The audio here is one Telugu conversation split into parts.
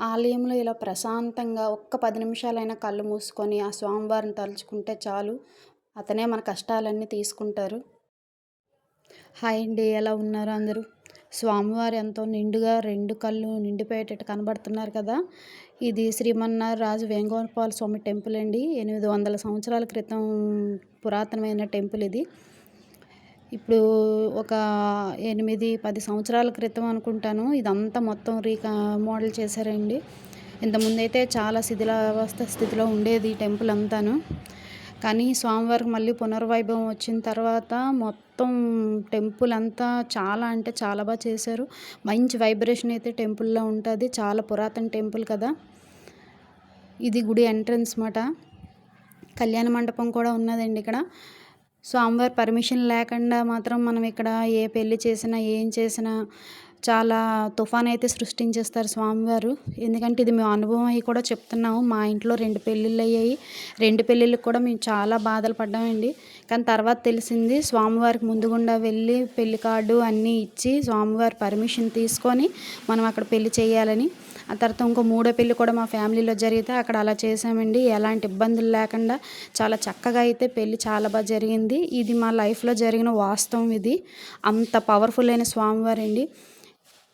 ఆలయంలో ఇలా ప్రశాంతంగా ఒక్క పది నిమిషాలైనా కళ్ళు మూసుకొని ఆ స్వామివారిని తలుచుకుంటే చాలు. అతనే మన కష్టాలన్నీ తీసుకుంటారు. హాయ్ అండి ఎలా ఉన్నారు అందరూ? స్వామివారు ఎంతో నిండుగా రెండు కళ్ళు నిండిపోయేటట్టు కనబడుతున్నారు కదా. ఇది శ్రీమన్నారాజు రాజు వేణుగోపాల స్వామి టెంపుల్ అండి. ఎనిమిది వందల సంవత్సరాల క్రితం పురాతనమైన టెంపుల్ ఇది. ఇప్పుడు ఒక ఎనిమిది పది సంవత్సరాల క్రితం అనుకుంటాను. ఇదంతా మొత్తం రీకా మోడల్ చేశారండి. ఇంతకుముందు అయితే చాలా శిథిలావస్థ స్థితిలో ఉండేది ఈ టెంపుల్ అంతాను. కానీ స్వామివారికి మళ్ళీ పునర్వైభవం వచ్చిన తర్వాత మొత్తం టెంపుల్ అంతా చాలా అంటే చాలా బాగా చేశారు. మంచి వైబ్రేషన్ అయితే టెంపుల్లో ఉంటుంది. చాలా పురాతన టెంపుల్ కదా. ఇది గుడి ఎంట్రన్స్ మాట కళ్యాణ మండపం కూడా ఉన్నదండి ఇక్కడ. స్వామివారి పర్మిషన్ లేకుండా మాత్రం మనం ఇక్కడ ఏ పెళ్ళి చేసినా ఏం చేసినా చాలా తుఫాన్ అయితే సృష్టించేస్తారు స్వామివారు. ఎందుకంటే ఇది మేము అనుభవం అయ్యి కూడా చెప్తున్నాము. మా ఇంట్లో రెండు పెళ్ళిళ్ళు అయ్యాయి. రెండు పెళ్ళిళ్ళకి కూడా మేము చాలా బాధలు పడ్డామండి. కానీ తర్వాత తెలిసింది స్వామివారికి ముందుగుండా వెళ్ళి పెళ్ళి కార్డు అన్నీ ఇచ్చి స్వామివారి పర్మిషన్ తీసుకొని మనం అక్కడ పెళ్ళి చేయాలని. ఆ తర్వాత ఇంకో మూడో పెళ్ళి కూడా మా ఫ్యామిలీలో జరిగితే అక్కడ అలా చేసామండి ఎలాంటి ఇబ్బందులు లేకుండా చాలా చక్కగా అయితే పెళ్ళి చాలా బాగా జరిగింది. ఇది మా లైఫ్లో జరిగిన వాస్తవం ఇది. అంత పవర్ఫుల్ అయిన స్వామివారు అండి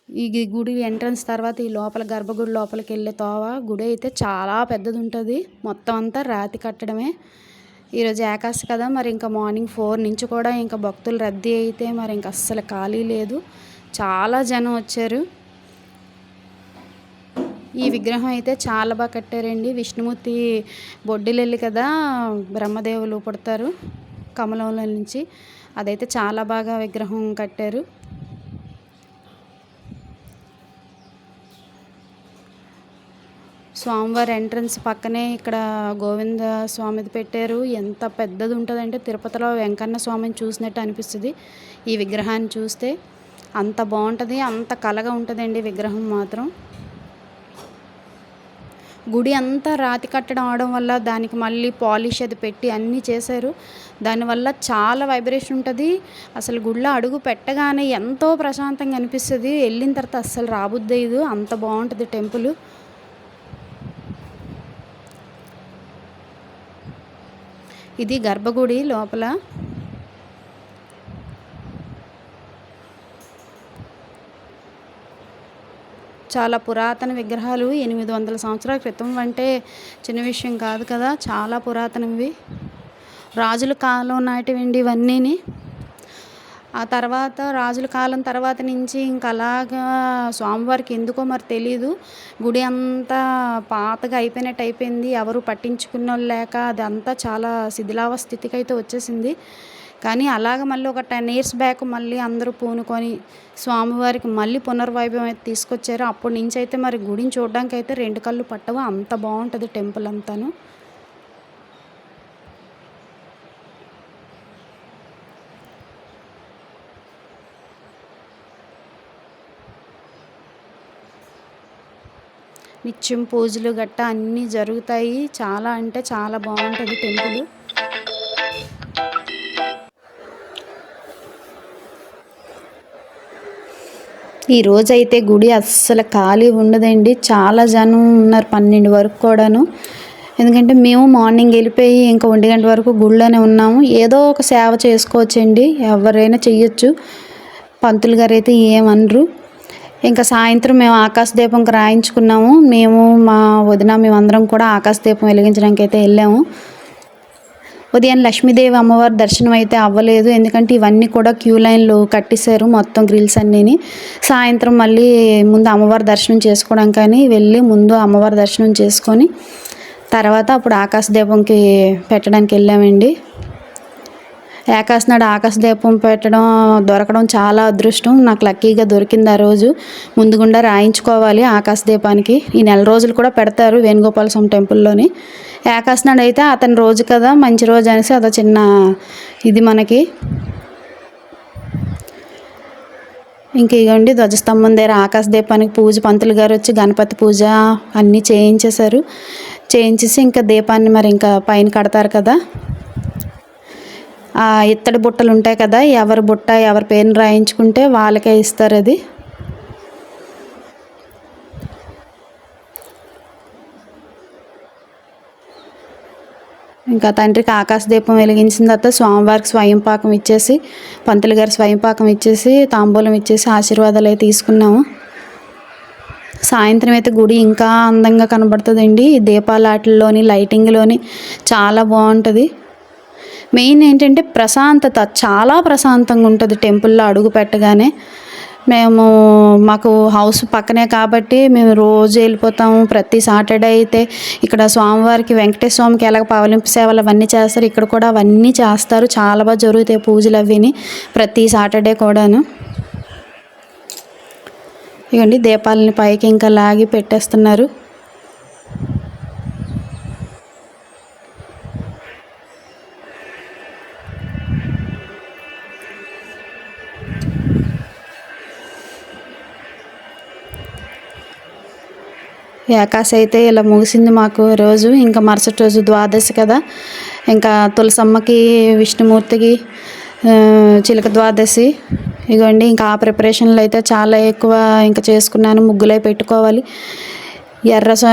ఈ గుడి ఎంట్రన్స్ తర్వాత ఈ లోపల గర్భగుడి లోపలికి వెళ్ళే తోవ గుడి అయితే చాలా పెద్దది ఉంటుంది. మొత్తం అంతా రాతి కట్టడమే. ఈరోజు ఏకాశి కదా మరి ఇంకా మార్నింగ్ ఫోర్ నుంచి కూడా ఇంకా భక్తులు రద్దీ అయితే మరి ఇంకా అస్సలు ఖాళీ లేదు. చాలా జనం వచ్చారు. ఈ విగ్రహం అయితే చాలా బాగా కట్టారండి. విష్ణుమూర్తి బొడ్డిలెల్లి కదా బ్రహ్మదేవులు పుడతారు కమలంలో నుంచి. అదైతే చాలా బాగా విగ్రహం కట్టారు. స్వామివారి ఎంట్రన్స్ పక్కనే ఇక్కడ గోవింద స్వామిది పెట్టారు. ఎంత పెద్దది ఉంటుందంటే తిరుపతిలో వెంకన్న స్వామిని చూసినట్టు అనిపిస్తుంది. ఈ విగ్రహాన్ని చూస్తే అంత బాగుంటుంది అంత కలగా ఉంటుందండి విగ్రహం మాత్రం. గుడి అంతా రాతి కట్టడం అవడం వల్ల దానికి మళ్ళీ పాలిష్ అది పెట్టి అన్నీ చేశారు. దానివల్ల చాలా వైబ్రేషన్ ఉంటుంది. అసలు గుడిలో అడుగు పెట్టగానే ఎంతో ప్రశాంతంగా అనిపిస్తుంది. వెళ్ళిన తర్వాత అస్సలు రాబుద్దేదు అంత బాగుంటుంది టెంపుల్. ఇది గర్భగుడి లోపల. చాలా పురాతన విగ్రహాలు ఎనిమిది వందల సంవత్సరాల క్రితం అంటే చిన్న విషయం కాదు కదా చాలా పురాతనవి రాజుల కాలం నాటివండి ఇవన్నీని. ఆ తర్వాత రాజుల కాలం తర్వాత నుంచి ఇంకా అలాగా స్వామివారికి ఎందుకో మరి తెలీదు. గుడి అంతా పాతగా అయిపోయినట్టు అయిపోయింది. ఎవరు పట్టించుకున్న లేక అదంతా చాలా శిథిలావ స్థితికి అయితే వచ్చేసింది. కానీ అలాగ మళ్ళీ ఒక టెన్ ఇయర్స్ బ్యాక్ మళ్ళీ అందరూ పూనుకొని స్వామివారికి మళ్ళీ పునర్వైభవం అయితే తీసుకొచ్చారు. అప్పటి నుంచి అయితే మరి గుడిని చూడడానికి అయితే రెండు కళ్ళు పట్టవు. అంత బాగుంటుంది టెంపుల్ అంతాను. నిత్యం పూజలు గట్ట అన్నీ జరుగుతాయి. చాలా అంటే చాలా బాగుంటుంది టెంపుల్. ఈ రోజైతే గుడి అస్సలు ఖాళీ ఉండదండి. చాలా జనం ఉన్నారు పన్నెండు వరకు కూడాను. ఎందుకంటే మేము మార్నింగ్ వెళ్ళిపోయి ఇంకా ఒంటి గంట వరకు గుళ్ళోనే ఉన్నాము. ఏదో ఒక సేవ చేసుకోవచ్చండి. ఎవరైనా చెయ్యొచ్చు. పంతులు గారు అయితే ఏమనరు. ఇంకా సాయంత్రం మేము ఆకాశ దీపం రాయించుకున్నాము. మేము మా వదిన మేమందరం కూడా ఆకాశ దీపం వెలిగించడానికి అయితే వెళ్ళాము. ఉదయం లక్ష్మీదేవి అమ్మవారి దర్శనం అయితే అవ్వలేదు. ఎందుకంటే ఇవన్నీ కూడా క్యూ లైన్లు కట్టేశారు మొత్తం గ్రిల్స్ అన్నీని. సాయంత్రం మళ్ళీ ముందు అమ్మవారి దర్శనం చేసుకోవడం కానీ వెళ్ళి ముందు అమ్మవారి దర్శనం చేసుకొని తర్వాత అప్పుడు ఆకాశ దీపంకి పెట్టడానికి వెళ్ళామండి. ఏకాశ నాడు ఆకాశ దీపం పెట్టడం దొరకడం చాలా అదృష్టం. నాకు లక్కీగా దొరికింది ఆ రోజు. ముందుగుండా రాయించుకోవాలి ఆకాశ దీపానికి ఈ నెల రోజులు కూడా పెడతారు వేణుగోపాల స్వామి టెంపుల్లోని. ఏకాశ నాడు అయితే అతని రోజు కదా మంచి రోజు అనేసి అదో చిన్న ఇది మనకి. ఇంక ఇగోండి ధ్వజస్తంభం దగ్గర ఆకాశ దీపానికి పూజ పంతులు గారు వచ్చి గణపతి పూజ అన్నీ చేయించేశారు. చేయించేసి ఇంకా దీపాన్ని మరి ఇంకా పైన కడతారు కదా. ఇత్తడి బుట్టలు ఉంటాయి కదా ఎవరి బుట్ట ఎవరి పేరుని రాయించుకుంటే వాళ్ళకే ఇస్తారు అది. ఇంకా తండ్రికి ఆకాశ దీపం వెలిగించిన తర్వాత స్వామివారికి స్వయం పాకం ఇచ్చేసి పంతులు గారు స్వయం పాకం ఇచ్చేసి తాంబూలం ఇచ్చేసి ఆశీర్వాదాలు అయితే తీసుకున్నాము. సాయంత్రం అయితే గుడి ఇంకా అందంగా కనబడుతుందండి. దీపాలాటల్లోని లైటింగ్లోని చాలా బాగుంటుంది. మెయిన్ ఏంటంటే ప్రశాంతత చాలా ప్రశాంతంగా ఉంటుంది టెంపుల్లో అడుగు పెట్టగానే. మేము మాకు హౌస్ పక్కనే కాబట్టి మేము రోజు వెళ్ళిపోతాము. ప్రతి సాటర్డే అయితే ఇక్కడ స్వామివారికి వెంకటేశ్వర స్వామికి ఎలాగ పవలింపు సేవలు అవన్నీ చేస్తారు. ఇక్కడ కూడా అవన్నీ చేస్తారు. చాలా బాగా జరుగుతాయి పూజలు అవిని ప్రతి సాటర్డే కూడాను. ఇవ్వండి దీపాలని పైకి ఇంకా లాగి పెట్టేస్తున్నారు. ఏకాశ అయితే ఇలా ముగిసింది మాకు రోజు. ఇంకా మరుసటి రోజు ద్వాదశి కదా. ఇంకా తులసమ్మకి విష్ణుమూర్తికి చిలక ద్వాదశి. ఇగోండి ఇంకా ఆ ప్రిపరేషన్లు అయితే చాలా ఎక్కువ ఇంకా చేసుకున్నాను. ముగ్గులై పెట్టుకోవాలి. ఎర్ర స-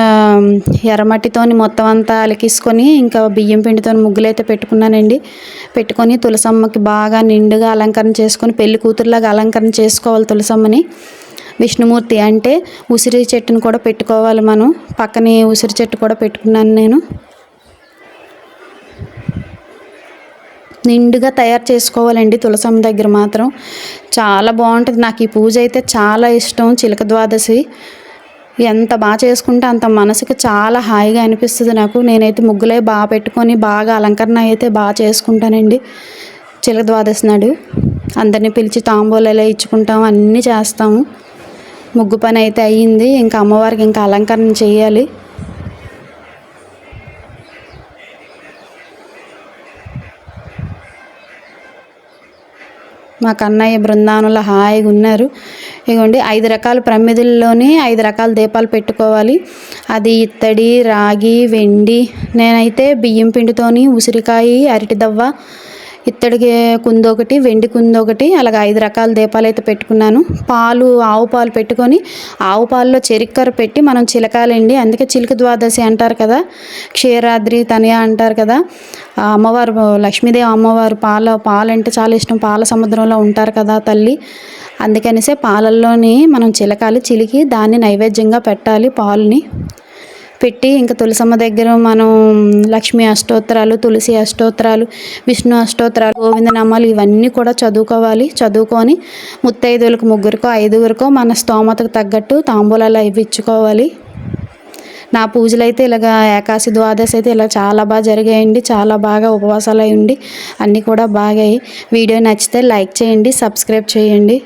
ఎర్రమట్టితోని మొత్తం అంతా అలికిసుకొని ఇంకా బియ్యం పిండితో ముగ్గులు అయితే పెట్టుకున్నానండి. పెట్టుకొని తులసమ్మకి బాగా నిండుగా అలంకరణ చేసుకొని పెళ్ళి కూతురులాగా అలంకరణ చేసుకోవాలి తులసమ్మని. విష్ణుమూర్తి అంటే ఉసిరి చెట్టును కూడా పెట్టుకోవాలి మనం. పక్కనే ఉసిరి చెట్టు కూడా పెట్టుకున్నాను నేను. నిండుగా తయారు చేసుకోవాలండి తులసమ్మ దగ్గర మాత్రం. చాలా బాగుంటుంది. నాకు ఈ పూజ అయితే చాలా ఇష్టం. చిలక ద్వాదశి. ఎంత బాగా చేసుకుంటే అంత మనసుకి చాలా హాయిగా అనిపిస్తుంది నాకు. నేనైతే ముగ్గులే బాగా పెట్టుకొని బాగా అలంకరణ అయితే బాగా చేసుకుంటానండి. చిలక ద్వాదశి నాడు. అందరినీ పిలిచి తాంబూలాలు ఇచ్చుకుంటాం అన్నీ చేస్తాము. ముగ్గు పని అయితే అయ్యింది. ఇంకా అమ్మవారికి ఇంకా అలంకరణ చేయాలి. మా కన్నయ్య బృందానుల హాయిగా ఉన్నారు. ఇగోండి ఐదు రకాల ప్రమిదుల్లోనే ఐదు రకాల దీపాలు పెట్టుకోవాలి. అది ఇత్తడి రాగి వెండి నేనైతే బియ్యం పిండితోని ఉసిరికాయ అరటి దవ్వ ఇత్తడికి కుందొకటి వెండి కుందొకటి అలాగే ఐదు రకాల దీపాలు అయితే పెట్టుకున్నాను. పాలు ఆవు పాలు పెట్టుకొని ఆవు పాలలో చెరిక్కర పెట్టి మనం చిలకాలండి. అందుకే చిలుక ద్వాదశి అంటారు కదా క్షీరాద్రి తనయ అంటారు కదా. అమ్మవారు లక్ష్మీదేవి అమ్మవారు పాల పాలు అంటే చాలా ఇష్టం. పాల సముద్రంలో ఉంటారు కదా తల్లి. అందుకనిసే పాలల్లోని మనం చిలకాలి చిలికి దాన్ని నైవేద్యంగా పెట్టాలి పాలుని. పెట్టి ఇంకా తులసమ్మ దగ్గర మనం లక్ష్మీ అష్టోత్తరాలు తులసి అష్టోత్తరాలు విష్ణు అష్టోత్తరాలు గోవిందనామాలు ఇవన్నీ కూడా చదువుకోవాలి. చదువుకొని ముత్తైదువులకు ముగ్గురికో ఐదుగురికో మన స్తోమతకు తగ్గట్టు తాంబూలాలు అవి ఇచ్చుకోవాలి. నా పూజలు అయితే ఇలాగ ఏకాశి ద్వాదశి అయితే ఇలా చాలా బాగా జరిగాయండి. చాలా బాగా ఉపవాసాలు అయి ఉండి అన్నీ కూడా బాగా అయ్యి వీడియో నచ్చితే లైక్ చేయండి సబ్స్క్రైబ్ చేయండి.